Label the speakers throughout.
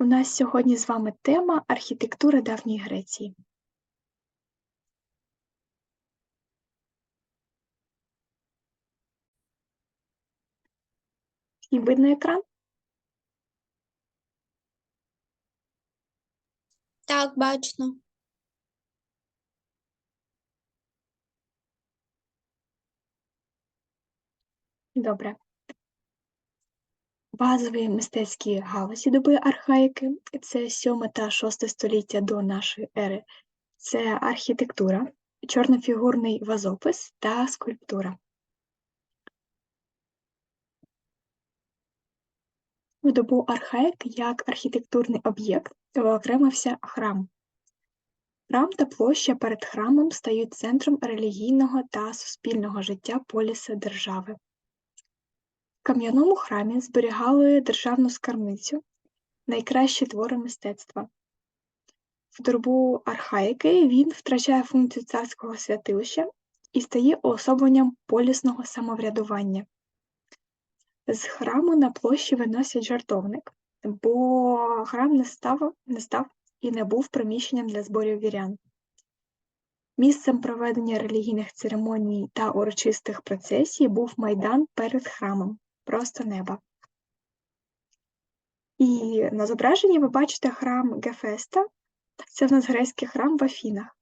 Speaker 1: У нас сьогодні з вами тема архітектура давньої Греції. І видно екран?
Speaker 2: Так, бачно.
Speaker 1: Добре. Базові мистецькі галузі доби архаїки це 7 та 6 століття до нашої ери. Це архітектура, чорнофігурний вазопис та скульптура. В добу архаїки як архітектурний об'єкт виокремився храм. Храм та площа перед храмом стають центром релігійного та суспільного життя поліса держави. Кам'яному храмі зберігали державну скарбницю, найкращі твори мистецтва. В добу архаїки він втрачає функцію царського святилища і стає уособленням полісного самоврядування. З храму на площі виносять жартовник, бо храм не став, не став і не був приміщенням для зборів вірян. Місцем проведення релігійних церемоній та урочистих процесій був майдан перед храмом, просто неба. І на зображенні ви бачите храм Гефеста, це в нас грецький храм в Афінах.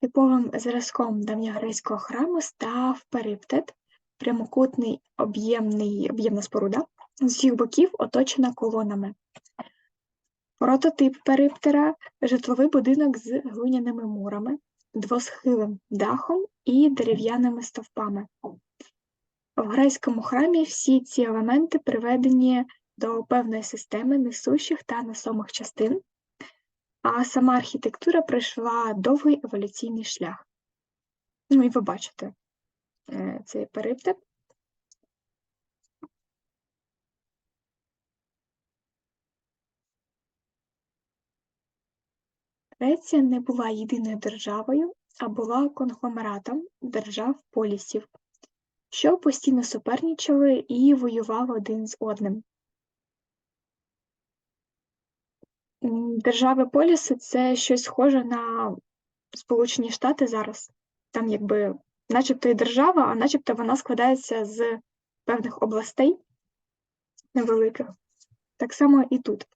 Speaker 1: Типовим зразком давньогрецького храму став периптет, прямокутний об'ємний, об'ємна споруда, з усіх боків оточена колонами. Прототип периптера житловий будинок з глиняними мурами, двосхилим дахом і дерев'яними стовпами. В грецькому храмі всі ці елементи приведені до певної системи несущих та несомих частин, а сама архітектура пройшла довгий еволюційний шлях. Ну і ви бачите е, цей периптеп. Греція не була єдиною державою, а була конгломератом держав полісів, що постійно суперничали і воювали один з одним. Держави поліси це щось схоже на Сполучені Штати зараз. Там якби начебто і держава, а начебто вона складається з певних областей невеликих. Так само і тут.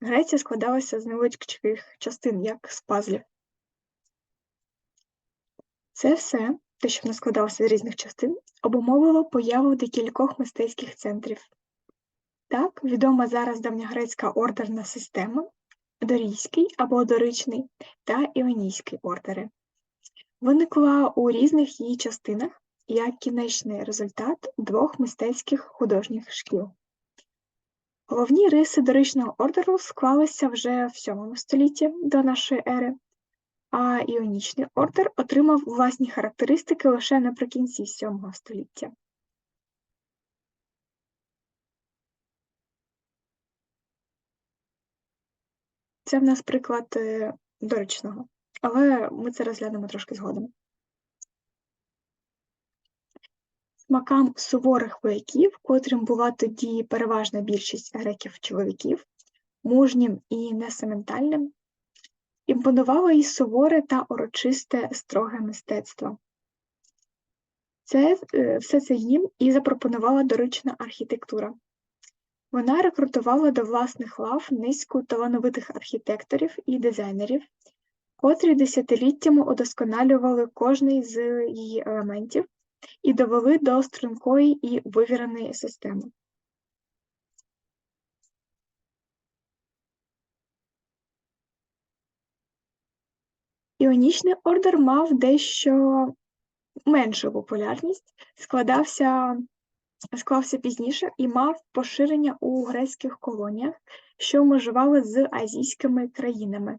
Speaker 1: Греція складалася з невеличких частин, як з пазлів. Це все, те, що вона складалося з різних частин, обумовило появу декількох мистецьких центрів. Так, відома зараз давньогрецька ордерна система, дорійський або доричний та іонійський ордери. Виникла у різних її частинах як кінечний результат двох мистецьких художніх шкіл. Головні риси доричного ордеру склалися вже в VII столітті до нашої ери, а іонічний ордер отримав власні характеристики лише наприкінці VII століття. Це в нас приклад е, доричного, але ми це розглянемо трошки згодом. Смакам суворих вояків, котрим була тоді переважна більшість греків-чоловіків, мужнім і несементальним, імпонувало і суворе та урочисте строге мистецтво. Це, е, Все це їм і запропонувала дорична архітектура. Вона рекрутувала до власних лав низку талановитих архітекторів і дизайнерів, котрі десятиліттями удосконалювали кожний з її елементів і довели до стрункої і вивіреної системи. Іонічний ордер мав дещо меншу популярність, складався склався пізніше і мав поширення у грецьких колоніях, що межували з азійськими країнами,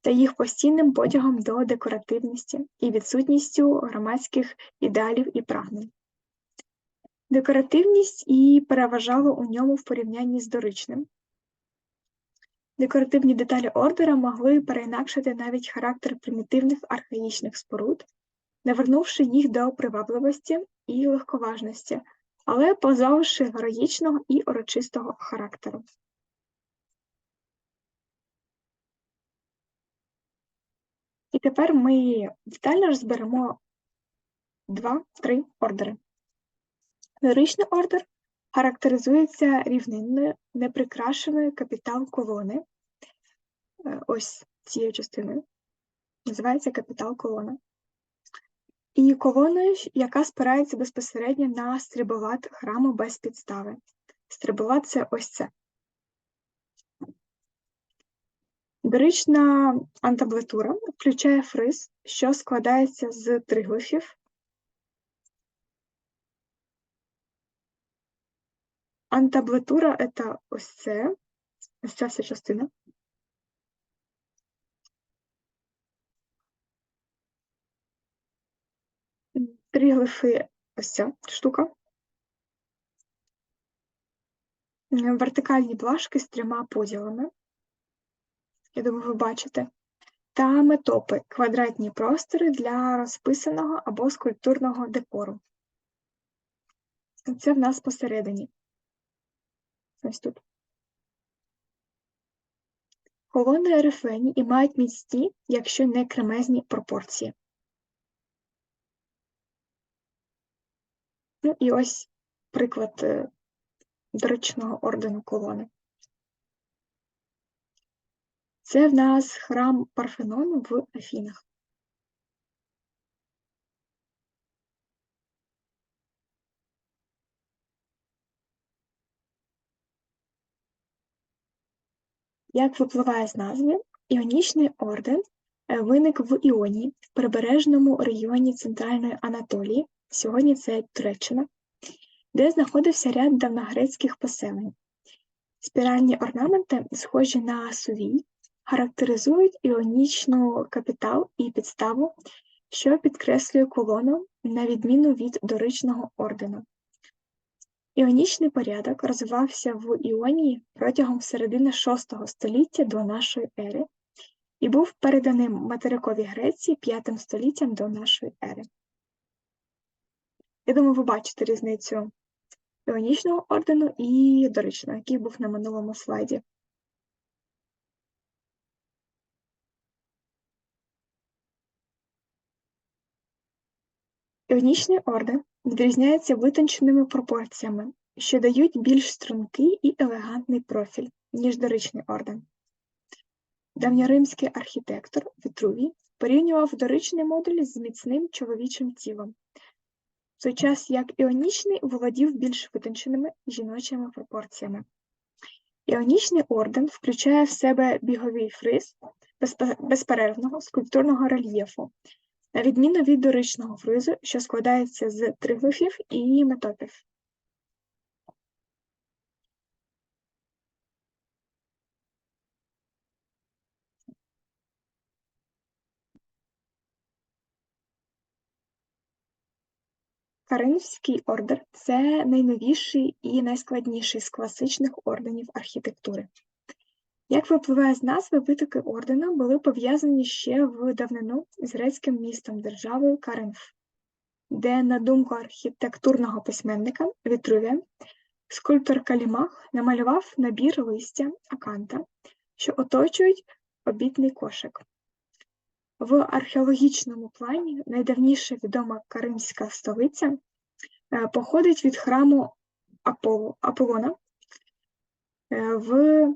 Speaker 1: та їх постійним потягом до декоративності і відсутністю громадських ідеалів і прагнень. Декоративність і переважала у ньому в порівнянні з доричним. Декоративні деталі ордера могли переінакшити навіть характер примітивних архаїчних споруд, навернувши їх до привабливості і легковажності, але позбавивши героїчного і урочистого характеру. І тепер ми детально розберемо два-три ордери. Ліричний ордер характеризується рівнинною, неприкрашеною капітал колони. Е, Ось цією частиною. Називається капітал колона. І колоною, яка спирається безпосередньо на стрибоват храму без підстави. Стрибоват це ось це. Дорична антаблатура включає фриз, що складається з триглифів. Антаблатура – це ось це, ось ця вся частина. Триглифи – ось ця штука. Вертикальні плашки з трьома поділами. Я думаю, ви бачите. Та метопи – квадратні простори для розписаного або скульптурного декору. Це в нас посередині. Ось тут. Колони рифлені і мають міцні, якщо не кремезні пропорції. Ну і ось приклад е, доричного ордену колони. Це в нас храм Парфенону в Афінах. Як випливає з назви, Іонічний орден е, виник в Іонії, в прибережному регіоні Центральної Анатолії, сьогодні це Туреччина, де знаходився ряд давногрецьких поселень. Спіральні орнаменти, схожі на сувій, характеризують іонічну капітал і підставу, що підкреслює колону на відміну від доричного ордену. Іонічний порядок розвивався в Іонії протягом середини VI століття до нашої ери і був переданий материковій Греції п'ятим століттям до нашої ери. Я думаю, ви бачите різницю іонічного ордену і доричного, який був на минулому слайді. Іонічний орден відрізняється витонченими пропорціями, що дають більш стрункий і елегантний профіль, ніж доричний орден. Давньоримський архітектор Вітрувій порівнював доричний модуль з міцним чоловічим тілом, в той час як іонічний володів більш витонченими жіночими пропорціями. Іонічний орден включає в себе біговий фриз безперервного скульптурного рельєфу, на відміну від доричного фризу, що складається з триглифів і метопів. Каринський ордер це найновіший і найскладніший з класичних орденів архітектури. Як випливає з назви, витоки ордена були пов'язані ще в давнину з грецьким містом державою Каринф, де, на думку архітектурного письменника Вітрувія, скульптор Калімах намалював набір листя аканта, що оточують обітний кошик. В археологічному плані найдавніша відома каримська столиця е, походить від храму Аполло, Аполлона е, в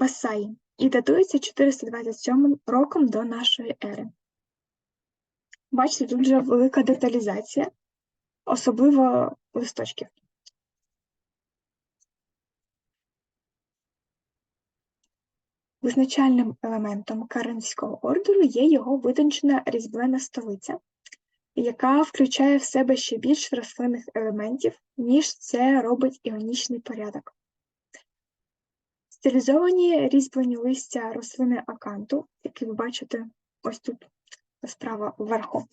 Speaker 1: Басаї і датується 427 роком до нашої ери. Бачите, тут вже велика деталізація, особливо листочків. Визначальним елементом Каринського ордеру є його витончена різьблена столиця, яка включає в себе ще більш рослинних елементів, ніж це робить іонічний порядок. Стилізовані різьблені листя рослини аканту, які ви бачите ось тут справа вверху,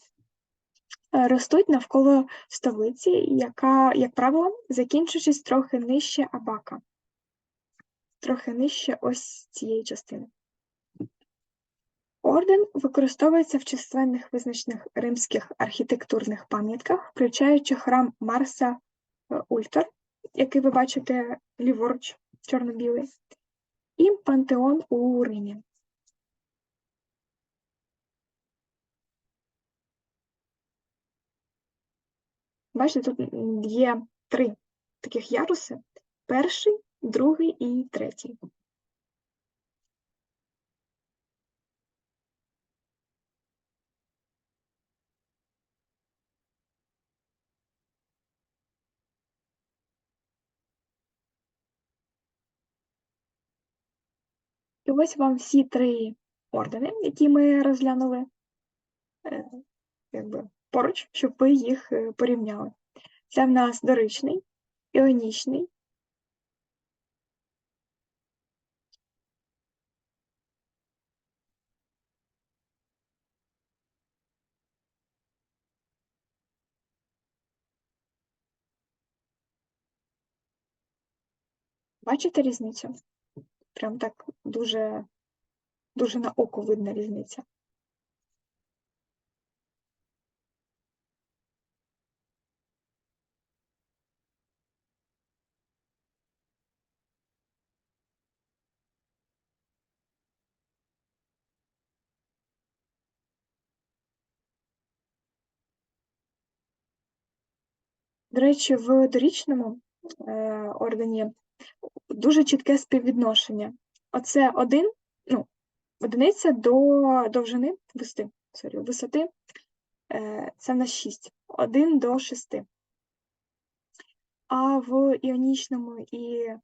Speaker 1: ростуть навколо столиці, яка, як правило, закінчуючись трохи нижче абака. Трохи нижче ось цієї частини. Орден використовується в численних визначених римських архітектурних пам'ятках, включаючи храм Марса е, Ультор, який ви бачите ліворуч, чорно-білий, і пантеон у Римі. Бачите, тут є три таких яруси: перший, другий і третій. Ось вам всі три ордени, які ми розглянули е, якби, поруч, щоб ви їх е, порівняли. Це в нас доричний, іонічний, Бачите різницю? Прям так дуже, дуже на око видна різниця. До речі, в дорічному е, ордені дуже чітке співвідношення. Оце один, ну, одиниця до довжини висоти, sorry, висоти е, це на 6, 1 до 6. А в іонічному і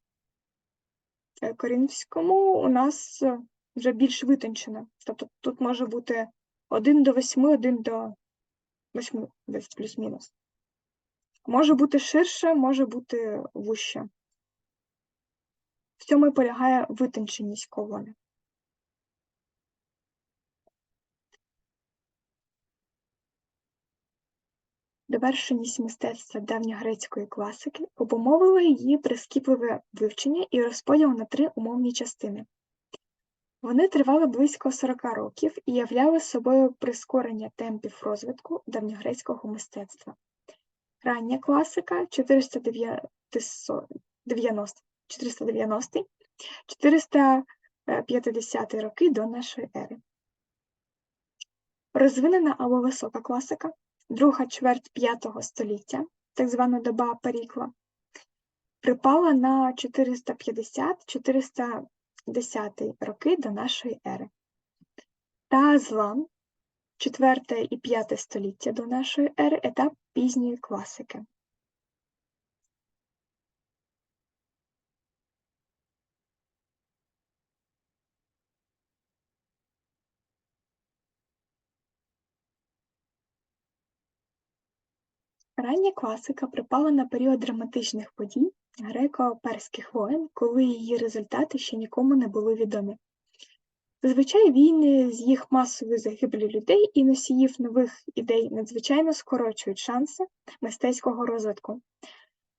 Speaker 1: е, коринфському у нас вже більш витончено. Тобто тут може бути 1 до 8, 1 до 8, десь плюс-мінус. Може бути ширше, може бути вуще. В цьому і полягає витонченість колони. Довершеність мистецтва давньогрецької класики обумовила її прискіпливе вивчення і розподіл на три умовні частини. Вони тривали близько 40 років і являли собою прискорення темпів розвитку давньогрецького мистецтва. Рання класика 490, 490 450 роки до нашої ери. Розвинена або висока класика, друга чверть V століття, так звана доба Перікла, припала на 450-410 роки до нашої ери. Та злам 4 і 5 століття до нашої ери етап пізньої класики. Рання класика припала на період драматичних подій греко-перських воєн, коли її результати ще нікому не були відомі. Зазвичай війни з їх масовою загибелі людей і носіїв нових ідей надзвичайно скорочують шанси мистецького розвитку.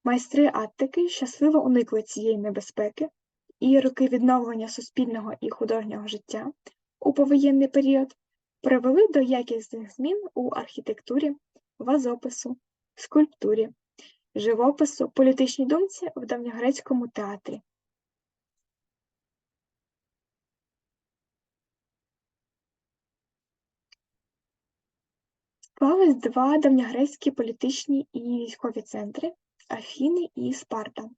Speaker 1: Майстри Аттики щасливо уникли цієї небезпеки, і роки відновлення суспільного і художнього життя у повоєнний період привели до якісних змін у архітектурі, вазопису, скульптурі, живопису, політичній думці в давньогрецькому театрі. Склались два давньогрецькі політичні і військові центри Афіни і Спарта.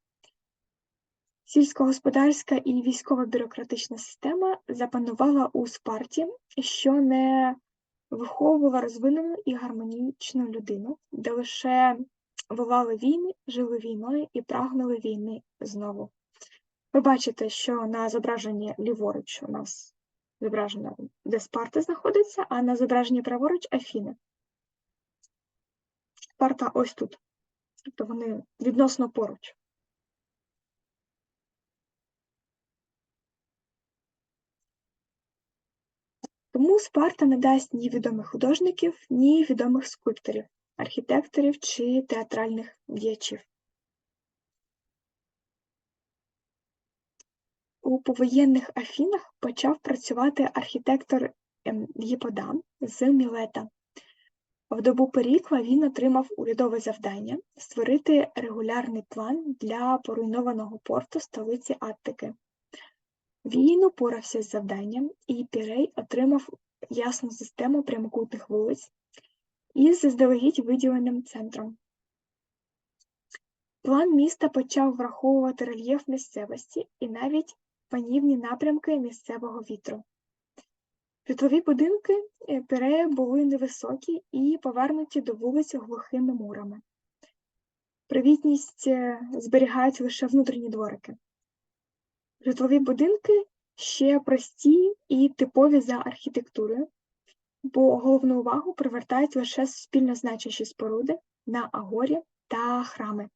Speaker 1: Сільськогосподарська і військово-бюрократична система запанувала у Спарті, що не виховувала розвинену і гармонічну людину, де лише волали війни, жили війною і прагнули війни знову. Ви бачите, що на зображенні ліворуч у нас зображено, де Спарта знаходиться, а на зображенні праворуч Афіни. Спарта ось тут. Тобто вони відносно поруч. Тому Спарта не дасть ні відомих художників, ні відомих скульпторів, архітекторів чи театральних діячів. У повоєнних Афінах почав працювати архітектор ем, Єподам з Мілета. В добу Перікла він отримав урядове завдання створити регулярний план для поруйнованого порту столиці Аттики. Він упорався з завданням, і Пірей отримав ясну систему прямокутних вулиць із заздалегідь виділеним центром. План міста почав враховувати рельєф місцевості і навіть панівні напрямки місцевого вітру. Житлові будинки е, Пірея були невисокі і повернуті до вулиць глухими мурами. Привітність е, зберігають лише внутрішні дворики. Житлові будинки ще прості і типові за архітектурою, бо головну увагу привертають лише суспільно значущі споруди на агорі та храми.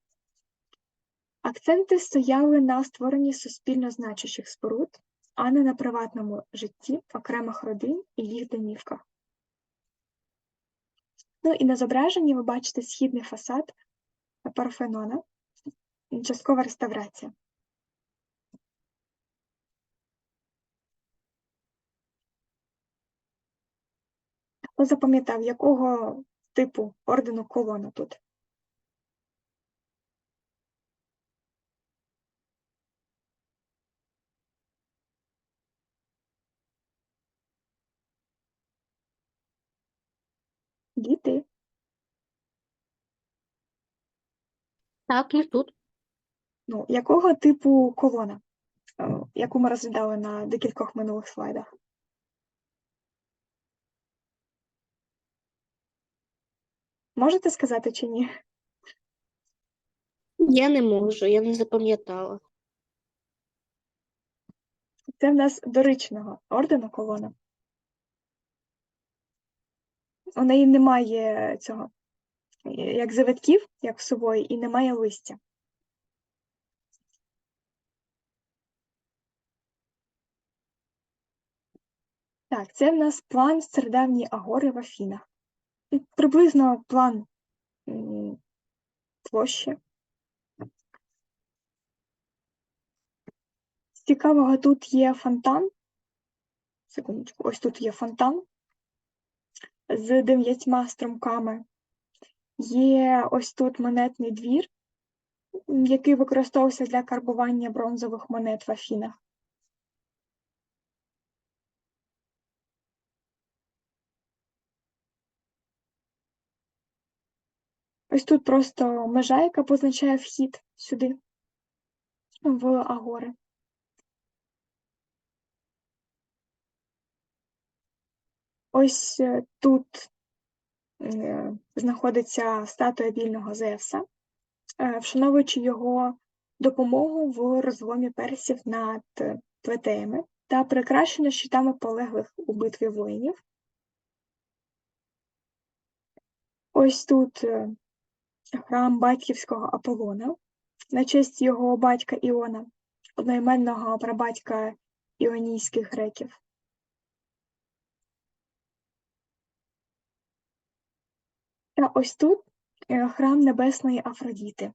Speaker 1: Акценти стояли на створенні суспільно значущих споруд, а не на приватному житті окремих родин і їх домівках. Ну і на зображенні ви бачите східний фасад Парфенона, часткова реставрація. Хто запам'ятав, якого типу ордену колона тут? Діти.
Speaker 2: Так, ми тут.
Speaker 1: Ну, якого типу колона, е, яку ми розглядали на декількох минулих слайдах? Можете сказати чи ні?
Speaker 2: Я не можу, я не запам'ятала.
Speaker 1: Це в нас доричного ордену колона. У неї немає цього, як завитків, як в сової, і немає листя. Так, це в нас план стародавньої агори в Афінах. Приблизно план площі. Цікавого тут є фонтан. Секундочку, ось тут є фонтан з дев'ятьма струмками. Є ось тут монетний двір, який використовувався для карбування бронзових монет в Афінах. Ось тут просто межа, яка позначає вхід сюди, в Агори. Ось е, тут е, знаходиться статуя вільного Зевса, е, вшановуючи його допомогу в розломі персів над плетеями та прикрашена щитами полеглих у битві воїнів. Ось тут храм батьківського Аполлона на честь його батька Іона, одноіменного прабатька іонійських греків. Та ось тут е, храм Небесної Афродіти.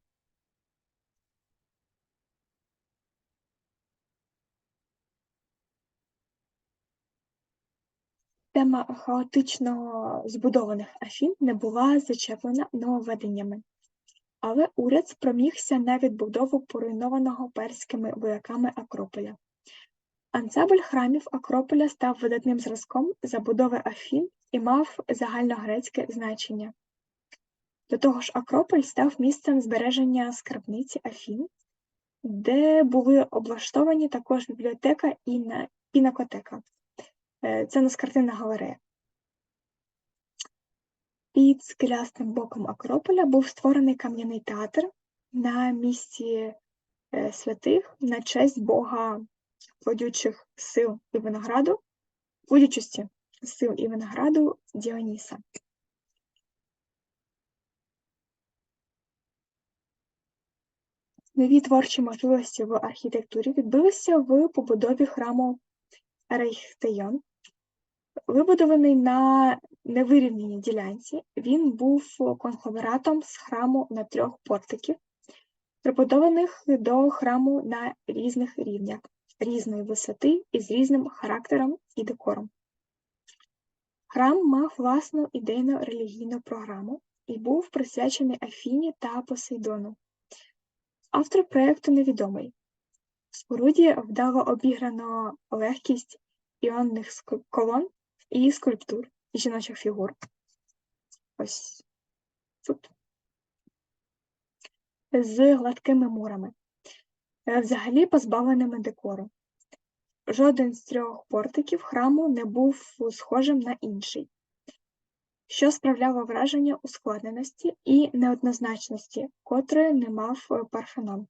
Speaker 1: Тема хаотично збудованих Афін не була зачеплена нововведеннями, але уряд спромігся на відбудову поруйнованого перськими вояками Акрополя. Ансамбль храмів Акрополя став видатним зразком забудови Афін і мав загальногрецьке значення. До того ж, Акрополь став місцем збереження скарбниці Афін, де були облаштовані також бібліотека і на- пінакотека. Е, Це у нас картинна галерея. Під скелястим боком Акрополя був створений кам'яний театр на місці е, святих на честь Бога плодючих сил і винограду, плодючості сил і винограду Діоніса. Нові творчі можливості в архітектурі відбилися в побудові храму Рейхтейон. Вибудований на невирівняній ділянці, він був конгломератом з храму на трьох портиків, прибудованих до храму на різних рівнях, різної висоти і з різним характером і декором. Храм мав власну ідейно-релігійну програму і був присвячений Афіні та Посейдону. Автор проєкту невідомий. В споруді вдало обіграно легкість іонних колон і скульптур і жіночих фігур. Ось тут. З гладкими мурами, е, взагалі позбавленими декору. Жоден з трьох портиків храму не був схожим на інший, що справляло враження ускладненості і неоднозначності, котрої не мав е, Парфенон.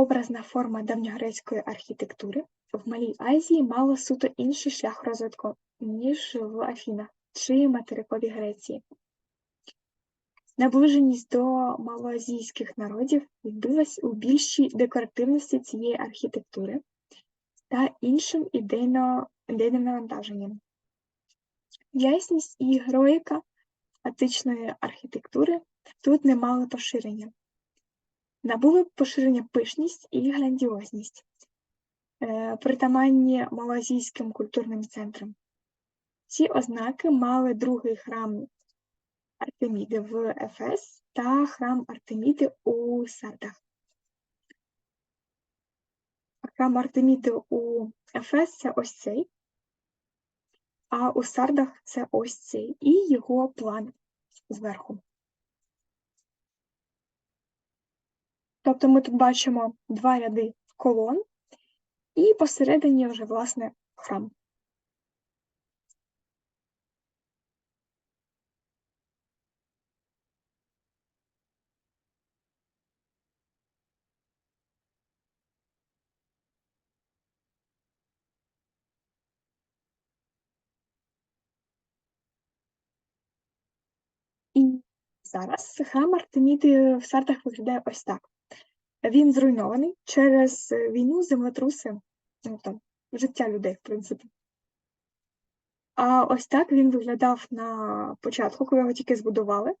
Speaker 1: Образна форма давньогрецької архітектури в Малій Азії мала суто інший шлях розвитку, ніж в Афінах чи материковій Греції. Наближеність до малоазійських народів відбилась у більшій декоративності цієї архітектури та іншим ідейним навантаженням. Ясність і героїка атичної архітектури тут не мали поширення. Набули поширення пишність і грандіозність, е, притаманні малоазійським культурним центрам. Ці ознаки мали другий храм Артеміди в Ефес та храм Артеміди у Сардах. Храм Артеміди у Ефес це ось цей, а у Сардах це ось цей і його план зверху. Тобто ми тут бачимо два ряди колон, і посередині вже, власне, храм. І зараз храм Артеміди в Сардах виглядає ось так. Він зруйнований через е, війну, землетруси, ну, там, життя людей, в принципі. А ось так він виглядав на початку, коли його тільки збудували.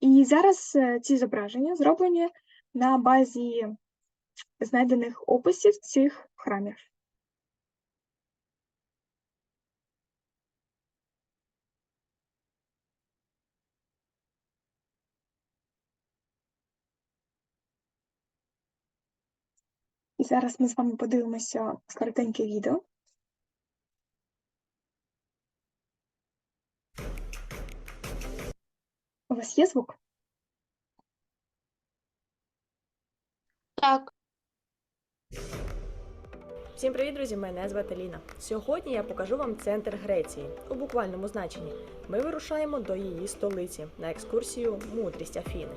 Speaker 1: І зараз е, ці зображення зроблені на базі знайдених описів цих храмів. І зараз ми з вами подивимося коротеньке відео. У вас є звук?
Speaker 2: Так.
Speaker 3: Всім привіт, друзі! Мене звати Ліна. Сьогодні я покажу вам центр Греції у буквальному значенні. Ми вирушаємо до її столиці на екскурсію Мудрість Афіни.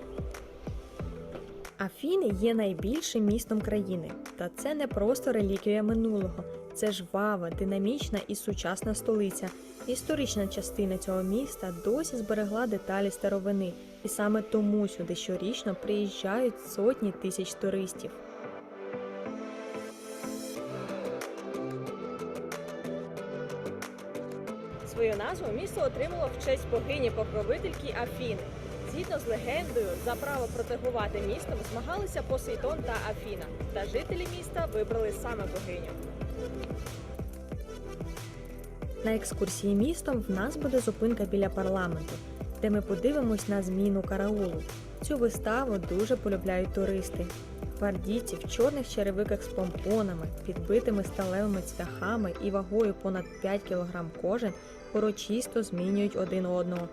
Speaker 3: Афіни є найбільшим містом країни, та це не просто реліквія минулого. Це жвава, динамічна і сучасна столиця. Історична частина цього міста досі зберегла деталі старовини, і саме тому сюди щорічно приїжджають сотні тисяч туристів. Свою назву місто отримало в честь богині покровительки Афіни. Згідно з легендою, за право протегувати містом змагалися Посейдон та Афіна, та жителі міста вибрали саме богиню. На екскурсії містом в нас буде зупинка біля парламенту, де ми подивимось на зміну караулу. Цю виставу дуже полюбляють туристи. Гвардійці в чорних черевиках з помпонами, підбитими сталевими цвяхами і вагою понад 5 кг кожен урочисто змінюють один одного.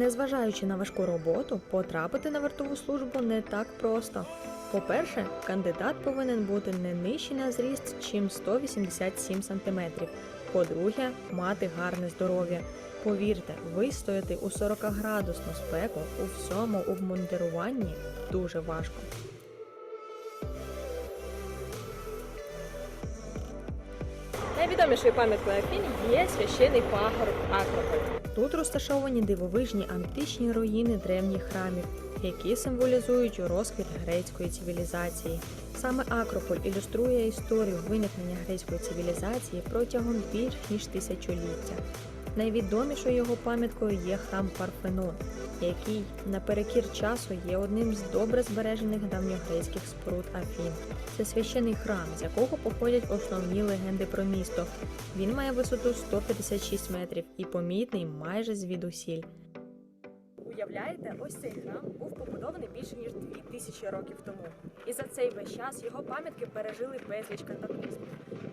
Speaker 3: Незважаючи на важку роботу, потрапити на вартову службу не так просто. По-перше, кандидат повинен бути не нижчий на зріст, чим 187 см. По-друге, мати гарне здоров'я. Повірте, вистояти у 40-градусну спеку у всьому обмундируванні дуже важко. Найвідомішою пам'яткою Афін є священий пагорб Акрополь. Тут розташовані дивовижні античні руїни древніх храмів, які символізують розквіт грецької цивілізації. Саме Акрополь ілюструє історію виникнення грецької цивілізації протягом більш ніж тисячоліття. Найвідомішою його пам'яткою є храм Парфенон, який наперекір часу є одним з добре збережених давньогрецьких споруд Афін. Це священий храм, з якого походять основні легенди про місто. Він має висоту 156 метрів і помітний майже звідусіль. Уявляєте, ось цей храм був побудований більше ніж 2000 років тому. І за цей весь час його пам'ятки пережили безліч катаклізмів,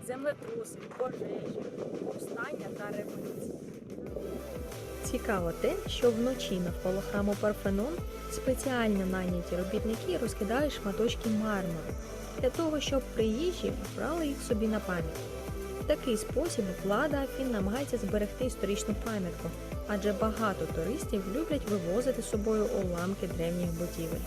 Speaker 3: землетруси, пожежі, повстання та революції. Цікаво те, що вночі навколо храму Парфенон спеціально найняті робітники розкидають шматочки мармуру для того, щоб приїжджі брали їх собі на пам'ять. Такий спосіб влада Афін намагається зберегти історичну пам'ятку, адже багато туристів люблять вивозити з собою уламки древніх будівель.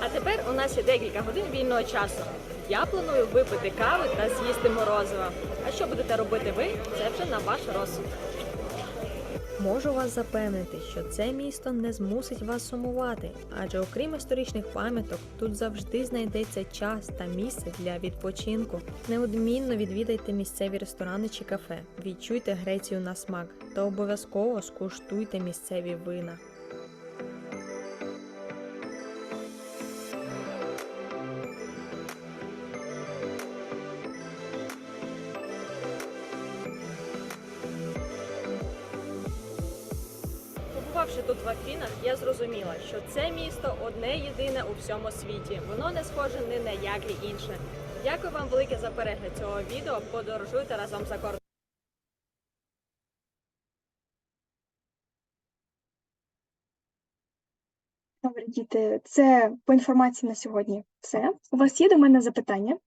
Speaker 3: А тепер у нас є декілька годин вільного часу. Я планую випити кави та з'їсти морозиво. А що будете робити ви? Це вже на ваш розсуд. Можу вас запевнити, що це місто не змусить вас сумувати, адже окрім історичних пам'яток, тут завжди знайдеться час та місце для відпочинку. Неодмінно відвідайте місцеві ресторани чи кафе, відчуйте Грецію на смак та обов'язково скуштуйте місцеві вина. Побувавши тут в Афінах, я зрозуміла, що це місто одне єдине у всьому світі. Воно не схоже ні на яке інше. Дякую вам велике за перегляд цього відео. Подорожуйте разом за кордон.
Speaker 1: Добре, діти, це по інформації на сьогодні все. У вас є до мене запитання?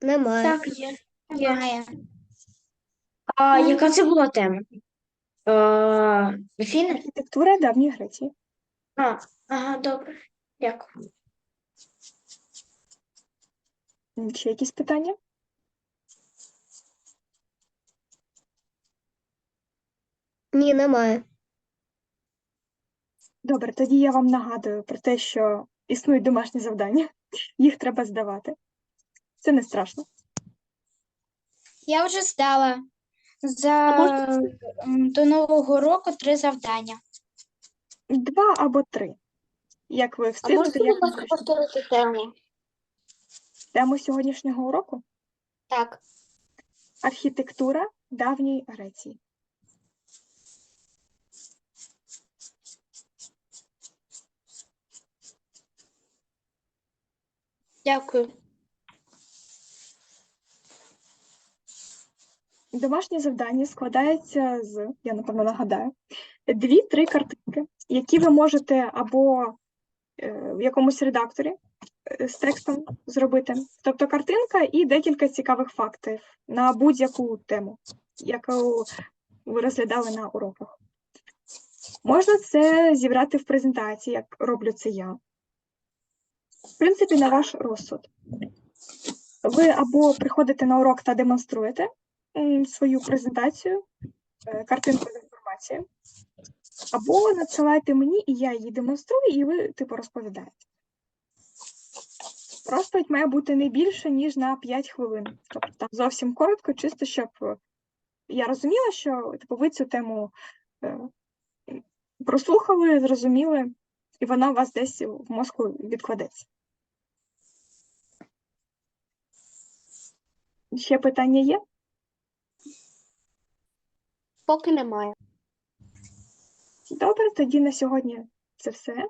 Speaker 2: Немає.
Speaker 4: Так, є. Є. А яка це була тема? Е, Афіни?
Speaker 1: Архітектура давньої Греції.
Speaker 4: А, ага, добре. Дякую.
Speaker 1: Ще якісь питання?
Speaker 2: Ні, немає.
Speaker 1: Добре, тоді я вам нагадую про те, що існують домашні завдання, їх треба здавати. Це не страшно.
Speaker 5: Я вже здала за м, до Нового року три завдання.
Speaker 1: Два або три. Як ви встигнете, як ви
Speaker 2: повторити тему?
Speaker 1: Тему сьогоднішнього уроку
Speaker 2: Так.
Speaker 1: архітектура давньої Греції.
Speaker 2: Дякую.
Speaker 1: Домашнє завдання складається з, я напевно нагадаю, дві-три картинки, які ви можете або е, в якомусь редакторі е, з текстом зробити. Тобто картинка і декілька цікавих фактів на будь-яку тему, яку ви розглядали на уроках. Можна це зібрати в презентації, як роблю це я. В принципі, на ваш розсуд. Ви або приходите на урок та демонструєте свою презентацію, е, картинку з інформацією, або надсилайте мені, і я її демонструю, і ви, типу, розповідаєте. Розповідь має бути не більше, ніж на 5 хвилин. Тобто там зовсім коротко, чисто щоб е, я розуміла, що типу, ви цю тему е, прослухали, зрозуміли, і вона у вас десь в мозку відкладеться. Ще питання є?
Speaker 2: Поки немає.
Speaker 1: Добре, тоді на сьогодні це все.